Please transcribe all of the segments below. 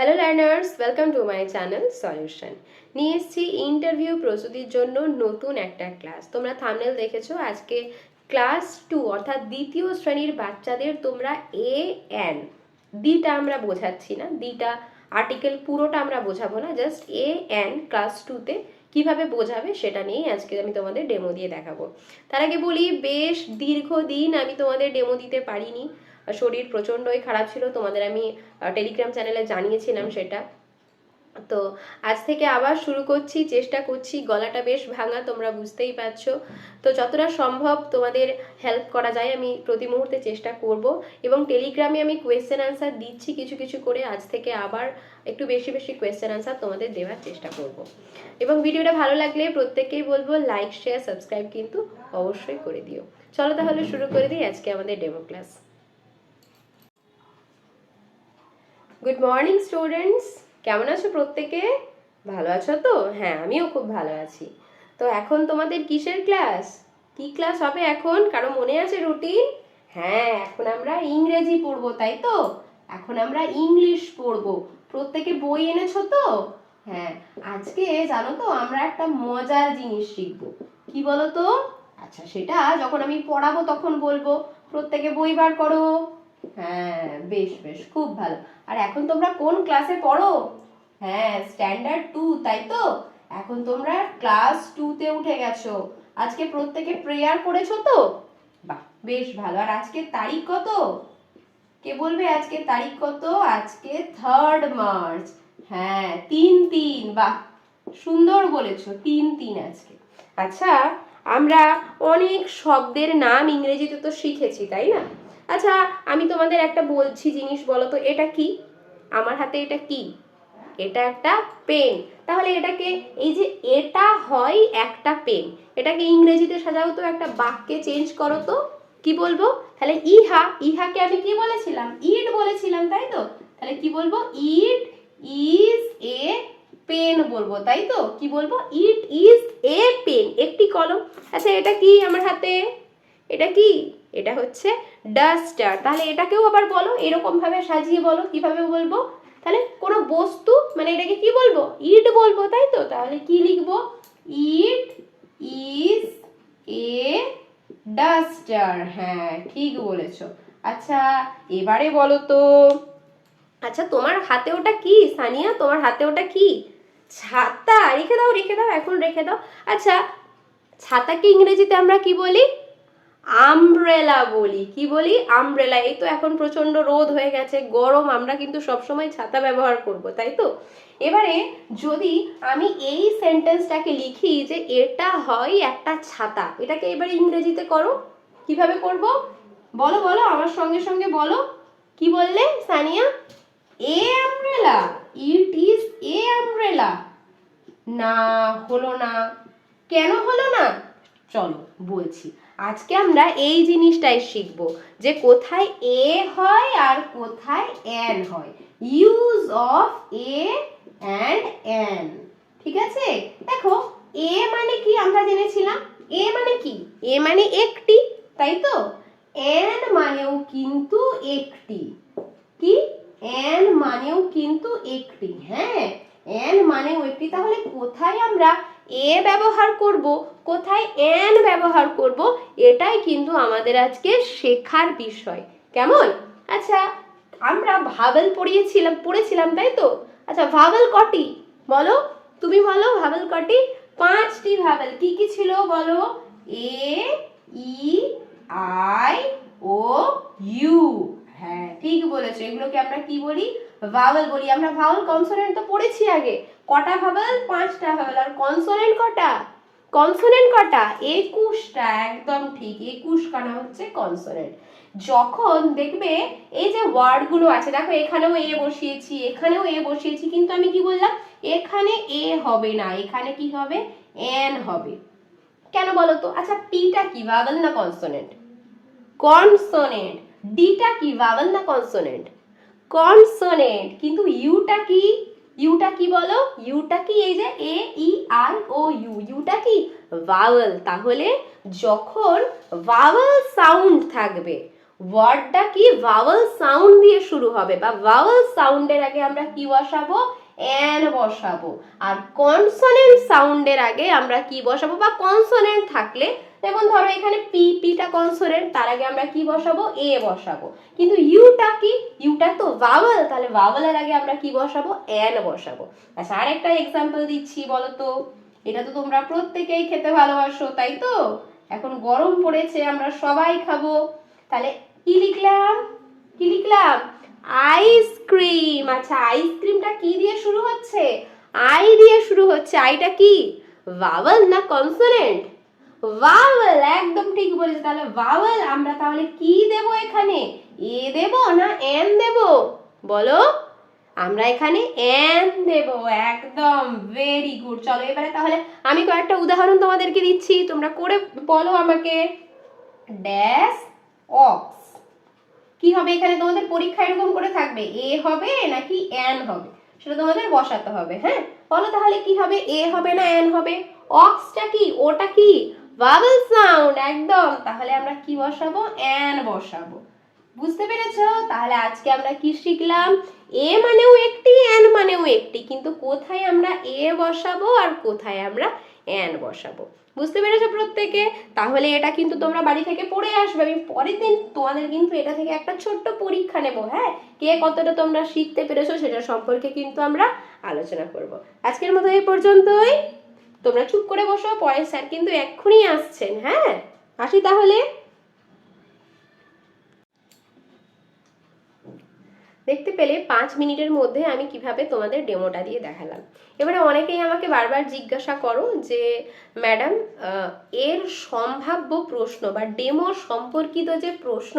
Hello learners welcome to my channel solution নিয়ে এসেছি interview প্রস্তুতির জন্য নতুন একটা ক্লাস তোমরা থামনেল দেখেছ? আজকে ক্লাস টু অর্থাৎ দ্বিতীয় শ্রেণির বাচ্চাদের তোমরা এ এন দিটা আমরা বোঝাচ্ছি না। দিটা আর্টিকেল পুরোটা আমরা বোঝাবো না। জাস্ট এ এন ক্লাস টুতে কীভাবে বোঝাবে সেটা নিয়েই আজকে আমি তোমাদের ডেমো দিয়ে দেখাবো। তার আগে বলি, বেশ দীর্ঘদিন আমি তোমাদের ডেমো দিতে পারিনি। শরীর প্রচণ্ডই খারাপ ছিল তোমাদের আমি টেলিগ্রাম চ্যানেলে জানিয়েছিলাম সেটা। তো আজ থেকে আবার শুরু করছি চেষ্টা করছি গলাটা বেশ ভাঙা তোমরা বুঝতেই পারছ। তো যতটা সম্ভব তোমাদের হেল্প করা যায় আমি প্রতি মুহূর্তে চেষ্টা করব। এবং টেলিগ্রামে আমি কোয়েশ্চেন আনসার দিচ্ছি কিছু কিছু করে আজ থেকে আবার একটু বেশি বেশি কোয়েশ্চেন আনসার তোমাদের দেওয়ার চেষ্টা করব। এবং ভিডিওটা ভালো লাগলে প্রত্যেককেই বলব লাইক শেয়ার সাবস্ক্রাইব কিন্তু অবশ্যই করে দিও। চলো তাহলে শুরু করে দিই আজকে আমাদের demo class good morning students কেমন আছো প্রত্যেকে? ভালো আছো তো? হ্যাঁ আমিও খুব ভালো আছি। তো এখন তোমাদের কিসের ক্লাস কি ক্লাস হবে এখন? কারও মনে আছে রুটিন হ্যাঁ এখন আমরা ইংরেজি পড়ব, তাই তো? এখন আমরা ইংলিশ পড়ব। প্রত্যেকে বই এনেছো তো? হ্যাঁ আজকে জানো তো, আমরা একটা মজার জিনিস শিখব। কি বলো তো? আচ্ছা সেটা যখন আমি পড়াবো তখন বলব। প্রত্যেকে বই বার করো। হ্যাঁ বেশ বেশ, খুব ভালো। আর এখন তোমরা কোন ক্লাসে পড়ো? হ্যাঁ স্ট্যান্ডার্ড টু তাই তো? এখন তোমরা ক্লাস টুতে উঠে গেছো। আজকে প্রত্যেকে প্রেয়ার করেছ তো? বাহ, বেশ ভালো। আর আজকে তারিখ কত? কে বলবে আজকে তারিখ কত? আজকে থার্ড মার্চ হ্যাঁ তিন তিন, বাহ, সুন্দর বলেছ, তিন তিন আজকে। আচ্ছা আমরা অনেক শব্দের নাম ইংরেজিতে তো শিখেছি, তাই না? আচ্ছা আমি তোমাদের একটা বলছি জিনিস বলো তো, এটা কি? আমার হাতে এটা কি? এটা একটা পেন। তাহলে এটাকে, এই যে এটা হয় একটা পেন, এটাকে ইংরেজিতে সাজাও তো, একটা বাক্যে চেঞ্জ করো তো। কি বলব? তাহলে ইহা, ইহাকে আমি কি বলেছিলাম? ইট বলেছিলাম, তাই তো? তাহলে কি বলব? ইট ইজ এ পেন বলব, তাই তো? কি বলব? ইট ইজ এ পেন একটি কলম। আচ্ছা এটা কি আমার হাতে? এটা কি? এটা হচ্ছে ডাস্টার তাহলে এটাকেও আবার বলো এরকম ভাবে সাজিয়ে বলো, কীভাবে বলব? তাহলে কোনো বস্তু মানে এটাকে কি বলব? ইট বলব, তাই তো? তাহলে কি লিখব? ইট ইজ এ ডাস্টার হ্যাঁ ঠিক বলেছ। আচ্ছা এবারে বলো তো। আচ্ছা তোমার হাতে ওটা কি, সানিয়া? তোমার হাতে ওটা কি? ছাতা। রেখে দাও রেখে দাও, এখন রেখে দাও। আচ্ছা ছাতাকে ইংরেজিতে আমরা কি বলি? আমব্রেলা বলি। কি বলি? আমব্রেলা এই তো এখন প্রচণ্ড রোদ হয়ে গেছে, গরম। আমরা কিন্তু সবসময় ছাতা ব্যবহার করব, তাই তো? এবারে যদি আমি এই সেন্টেন্সটাকে লিখি যে এটা হয় একটা ছাতা, এটাকে এবারে ইংরেজিতে করো। কীভাবে করব? বলো বলো, আমার সঙ্গে সঙ্গে বলো। কি বললে, Sania? A umbrella it is a umbrella না, হলো না। কেন হলো না? চলো, বলছি। আজকে আমরা এই জিনিসটাই শিখব যে কোথায় এ হয় আর কোথায় এন হয়। Use of a and an ঠিক আছে? দেখো এ মানে কি আমরা জেনেছিলাম? এ মানে কি? এ মানে একটি, তাই তো? এন মানেও কিন্তু একটি। কি? এন মানেও কিন্তু একটি হ্যাঁ? এন মানেও একটি। তাহলে কোথায় আমরা এ ব্যবহার করব, কোথায় এন ব্যবহার করব, এটাই কিন্তু আমাদের আজকে শেখার বিষয়। কেমন? আচ্ছা আমরা ভাবেল পড়িয়েছিলাম, পড়েছিলাম, তাই তো? আচ্ছা ভাবেল কটি? বলো, তুমি বলো ভাবেল কটি? পাঁচটি ভাবেল কি কি ছিল বলো? A, E, I, O, U. হ্যাঁ ঠিক বলেছ, এগুলোকে আমরা কি বলি? ভাওয়েল বলি, আমরা ভাওয়েল কনসোনেন্ট তো পড়েছি আগে। কটা ভাওয়েল পাঁচটা ভাওয়েল আর কনসোনেন্ট কটা? কনসোনেন্ট কটা? একুশটা। একদম ঠিক। একুশ কানা হচ্ছে কনসোনেন্ট যখন দেখবে এই যে ওয়ার্ডগুলো আছে, দেখো এখানেও এ বসিয়েছি, এখানেও এ বসিয়েছি, কিন্তু আমি কি বললাম? এখানে এ হবে না। এখানে কি হবে? এন হবে। কেন বলো তো? আচ্ছা পিটা কি? ভাওয়েল না কনসোনেন্ট কনসোনেন্ট ডিটা কি? ভাওয়েল না কনসোনেন্ট কনসোনেন্ট কিন্তু ইউটা কি? ইউটা কি বলো? ইউটা কি এই যে A E I O U Yuta কি? ভাওয়েল তাহলে যখন ভাওয়েল সাউন্ড থাকবে ওয়ার্ডটা কি? ভাওয়াল সাউন্ড দিয়ে শুরু হবে, বা ভাওয়াল সাউন্ডের আগে আমরা কি বসাবো? এন বসাবো। আর কনসোনেন্ট সাউন্ডের আগে আমরা কি বসাবো? বা কনসোনেন্ট থাকলে যেমন ধরো এখানে পি পিটা কনসোনেন্ট তার আগে আমরা কি বসাবো? এ বসাবো। কিন্তু ইউটা কি? ইউটা তো ভাওয়াল তাহলে ভাওয়ালের আগে আমরা কি বসাবো? এন বসাবো। আচ্ছা আরেকটা এক্সাম্পল দিচ্ছি বলো তো এটা তো তোমরা প্রত্যেকেই খেতে ভালোবাসো, তাই তো? এখন গরম পড়েছে, আমরা সবাই খাব। তাহলে কি লিখলাম? কি লিখলাম? আইসক্রিম আচ্ছা আইসক্রিমটা কি দিয়ে শুরু হচ্ছে? আই দিয়ে শুরু হচ্ছে। আইটা কি? ভাওয়াল না কনসোনেন্ট ভাওয়াল, একদম ঠিক বলেছে। তাহলে ভাওয়াল, আমরা তাহলে কি দেব এখানে? এ দেব না এন দেব? বলো। আমরা এখানে এন দেব, একদম। ভেরি গুড চলো, এবারে তাহলে আমি কয়েকটা উদাহরণ তোমাদেরকে দিচ্ছি। তোমরা করে বলো আমাকে। ড্যাশ অক্স কি হবে এখানে? তোমাদের পরীক্ষা এরকম করে থাকবে। এ হবে নাকি এন হবে? সেটা তোমাদের বসাতে হবে হ্যাঁ? বলো তাহলে কি হবে? এ হবে না এন হবে? অক্সটা কি? ওটা কি? ভাওয়েল সাউন্ড, একদম। তাহলে আমরা কি বসাবো? এন বসাবো। বুঝতে পেরেছ? তাহলে আজকে আমরা কি শিখলাম? এ মানেও একটি এন মানেও একটি। কিন্তু কোথায় আমরা এ বসাবো আর কোথায় আমরা এন বসাবো? বুঝতে পেরেছ প্রত্যেকে? তাহলে এটা কিন্তু তোমরা বাড়ি থেকে পড়ে আসবে। আমি পরের দিন তোমাদের কিন্তু এটা থেকে একটা ছোট্ট পরীক্ষা নেব হ্যাঁ? কে কতটা তোমরা শিখতে পেরেছ সেটা সম্পর্কে কিন্তু আমরা আলোচনা করব। আজকের মতো এই পর্যন্তই। তোমরা চুপ করে বসো, পরের স্যার কিন্তু এক্ষুনি আসছেন হ্যাঁ? আসি তাহলে। দেখতে পেলে পাঁচ মিনিটের মধ্যে আমি কীভাবে তোমাদের ডেমোটা দিয়ে দেখালাম। এবারে অনেকেই আমাকে বারবার জিজ্ঞাসা করো যে, ম্যাডাম এর সম্ভাব্য প্রশ্ন বা ডেমো সম্পর্কিত যে প্রশ্ন,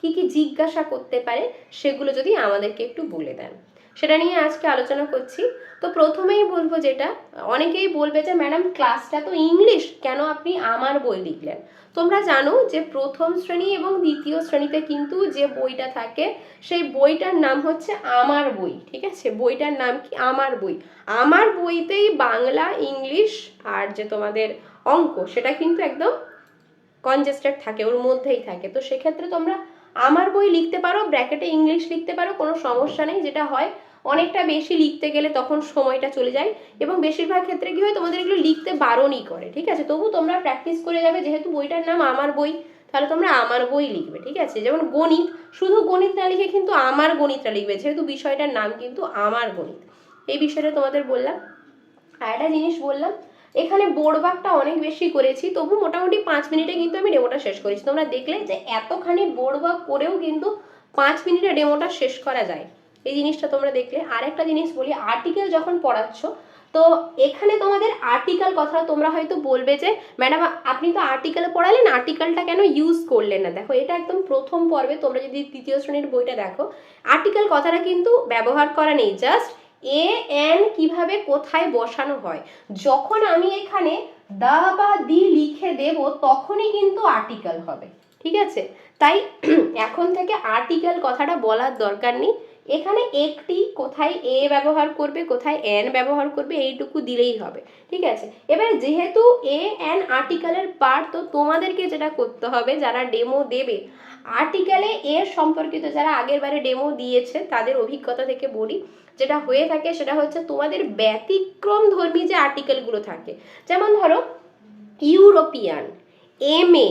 কি কি জিজ্ঞাসা করতে পারে, সেগুলো যদি আমাদেরকে একটু বলে দেন। সেটা নিয়ে আজকে আলোচনা করছি। তো প্রথমেই বলব যেটা, অনেকেই বলবে যে, ম্যাডাম, ক্লাসটা তো ইংলিশ, কেন আপনি আমার বই লিখলেন? তোমরা জানো যে প্রথম শ্রেণি এবং দ্বিতীয় শ্রেণীতে কিন্তু যে বইটা থাকে, সেই বইটার নাম হচ্ছে আমার বই, ঠিক আছে? বইটার নাম কি? আমার বই। আমার বইতেই বাংলা, ইংলিশ আর যে তোমাদের অঙ্ক, সেটা কিন্তু একদম কনজেস্টেড থাকে, ওর মধ্যেই থাকে। তো সেক্ষেত্রে তোমরা আমার বই লিখতে পারো ব্র্যাকেটে ইংলিশ লিখতে পারো, কোনো সমস্যা নেই। যেটা হয়, অনেকটা বেশি লিখতে গেলে তখন সময়টা চলে যায় এবং বেশিরভাগ ক্ষেত্রে কী হয়, তোমাদের এগুলো লিখতে বারণই করে, ঠিক আছে? তবু তোমরা প্র্যাকটিস করে যাবে, যেহেতু বইটার নাম আমার বই, তাহলে তোমরা আমার বই লিখবে, ঠিক আছে? যেমন গণিত, শুধু গণিত না লিখে কিন্তু আমার গণিতটা লিখবে, যেহেতু বিষয়টার নাম কিন্তু আমার গণিত। এই বিষয়টা তোমাদের বললাম। আর একটা জিনিস বললাম এখানে বোর্ডবাকটা অনেক বেশি করেছি, তবু মোটামুটি পাঁচ মিনিটে কিন্তু আমি ডেমোটা শেষ করেছি। তোমরা দেখলে যে এতখানি বোর্ডবাক করেও কিন্তু পাঁচ মিনিটে ডেমোটা শেষ করা যায়। এই জিনিসটা তোমরা দেখলে। আরেকটা জিনিস বলি আর্টিকেল যখন পড়াচ্ছ, তো এখানে তোমাদের আর্টিকেল কথা তোমরা হয়তো বলবে যে ম্যাডাম আপনি তো আর্টিকেল পড়ালেন আর্টিকেলটা কেন ইউজ করলেন না? দেখো, এটা একদম প্রথম পর্বে, তোমরা যদি তৃতীয় শ্রেণির বইটা দেখো আর্টিকেল কথাটা কিন্তু ব্যবহার করা নেই। জাস্ট এ এন কীভাবে কোথায় বসানো হয়? যখন আমি এখানে দা বা দি লিখে দেব, তখনই কিন্তু আর্টিকেল হবে। ঠিক আছে? তাই এখন থেকে আর্টিকেল কথাটা বলার দরকার নেই। এখানে একটি কোথায় এ ব্যবহার করবে, কোথায় এন ব্যবহার করবে, এইটুকু দিলেই হবে, ঠিক আছে? এবার যেহেতু এ, এন আর্টিকেলের পার্ট তো তোমাদেরকে যেটা করতে হবে, যারা ডেমো দেবে, আর্টিকেলে এর সম্পর্কিত যারা আগের বারে ডেমো দিয়েছে, তাদের অভিজ্ঞতা থেকে বলি, যেটা হয়ে থাকে সেটা হচ্ছে তোমাদের ব্যতিক্রম ধর্মী যে আর্টিকেলগুলো থাকে, যেমন ধরো, ইউরোপিয়ান, এম এ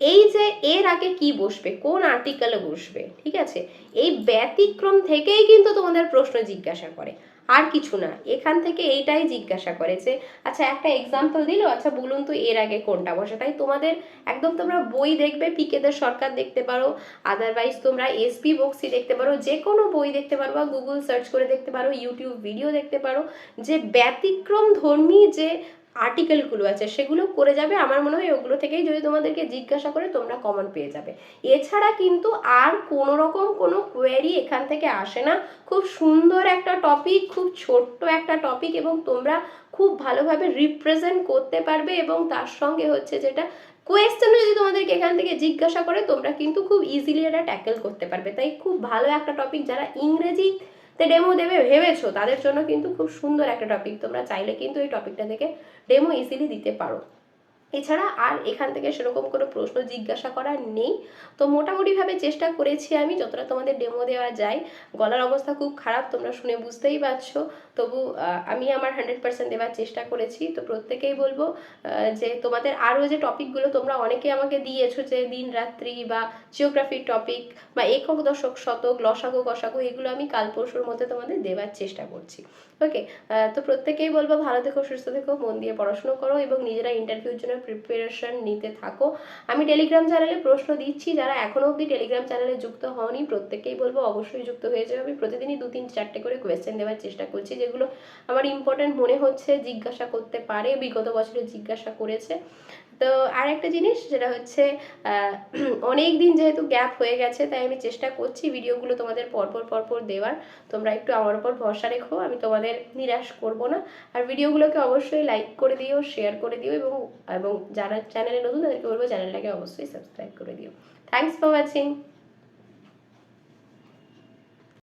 এই যে এর আগে কি বসবে? কোন আর্টিকেলে বসবে? ঠিক আছে? এই ব্যতিক্রম থেকেই কিন্তু তোমাদের প্রশ্ন জিজ্ঞাসা করে। আর কিছু না, এখান থেকে এইটাই জিজ্ঞাসা করে যে আচ্ছা একটা এক্সাম্পল দিল আচ্ছা বলুন তো এর আগে কোনটা বসে? তাই তোমাদের, একদম তোমরা বই দেখবে, পিকেদের সরকার দেখতে পারো আদারওয়াইজ তোমরা এসপি বক্সি দেখতে পারো যে কোনো বই দেখতে পারো বা গুগল সার্চ করে দেখতে পারো ইউটিউব ভিডিও দেখতে পারো, যে ব্যতিক্রম ধর্মী যে আর্টিকেলগুলো আছে, সেগুলো করে যাবে। আমার মনে হয় ওগুলো থেকেই যদি তোমাদেরকে জিজ্ঞাসা করে, তোমরা কমন পেয়ে যাবে। এছাড়া কিন্তু আর কোনো রকম কোনো কোয়েরি এখান থেকে আসে না। খুব সুন্দর একটা টপিক খুব ছোট্ট একটা টপিক এবং তোমরা খুব ভালোভাবে রিপ্রেজেন্ট করতে পারবে এবং তার সঙ্গে হচ্ছে যেটা কোয়েশ্চেনও যদি তোমাদেরকে এখান থেকে জিজ্ঞাসা করে, তোমরা কিন্তু খুব ইজিলি এটা ট্যাকেল করতে পারবে। তাই খুব ভালো একটা টপিক যারা ইংরেজি তে ডেমো দেবে ভেবেছো? তাদের জন্য কিন্তু খুব সুন্দর একটা টপিক তোমরা চাইলে কিন্তু এই টপিকটা থেকে ডেমো ইজিলি দিতে পারো। এছাড়া আর এখান থেকে সেরকম কোনো প্রশ্ন জিজ্ঞাসা করার নেই। তো মোটামুটিভাবে চেষ্টা করেছি আমি, যতটা তোমাদের ডেমো দেওয়া যায়। গলার অবস্থা খুব খারাপ, তোমরা শুনে বুঝতেই পারছ। তবু আমি আমার হান্ড্রেড পার্সেন্ট দেওয়ার চেষ্টা করেছি। তো প্রত্যেকেই বলব যে তোমাদের আরও যে টপিকগুলো তোমরা অনেকে আমাকে দিয়েছ যে দিন, রাত্রি বা জিওগ্রাফির টপিক বা একক, দশক, শতক, লসাগু কষাগু এগুলো আমি কাল পরশুর মধ্যে তোমাদের দেওয়ার চেষ্টা করছি। ওকে তো প্রত্যেকেই বলব, ভালো থেকো, সুস্থ থেকো, মন দিয়ে পড়াশুনো করো এবং নিজেরা ইন্টারভিউর জন্য প্রিপারেশন নিতে থাকো। আমি টেলিগ্রাম চ্যানেলে প্রশ্ন দিচ্ছি, যারা এখনও অবধি টেলিগ্রাম চ্যানেলে যুক্ত হওনি প্রত্যেকেই বলব অবশ্যই যুক্ত হয়ে যাবে। আমি প্রতিদিনই দু, তিন, চারটে করে কোয়েশ্চেন দেওয়ার চেষ্টা করছি, যেগুলো আমার ইম্পর্ট্যান্ট মনে হচ্ছে, জিজ্ঞাসা করতে পারে, বিগত বছরে জিজ্ঞাসা করেছে। তো আর একটা জিনিস যেটা হচ্ছে অনেক দিন যেহেতু গ্যাপ হয়ে গেছে, তাই আমি চেষ্টা করছি ভিডিওগুলো তোমাদের পরপর পরপর দেওয়ার। তোমরা একটু আমার উপর ভরসা রেখো, আমি তোমাদের নিরাশ করব না। আর ভিডিওগুলোকে অবশ্যই লাইক করে দিও শেয়ার করে দিও এবং এবং যারা চ্যানেলে নতুন, তাদেরকে বলব চ্যানেলটাকে অবশ্যই সাবস্ক্রাইব করে দিও। Thanks for watching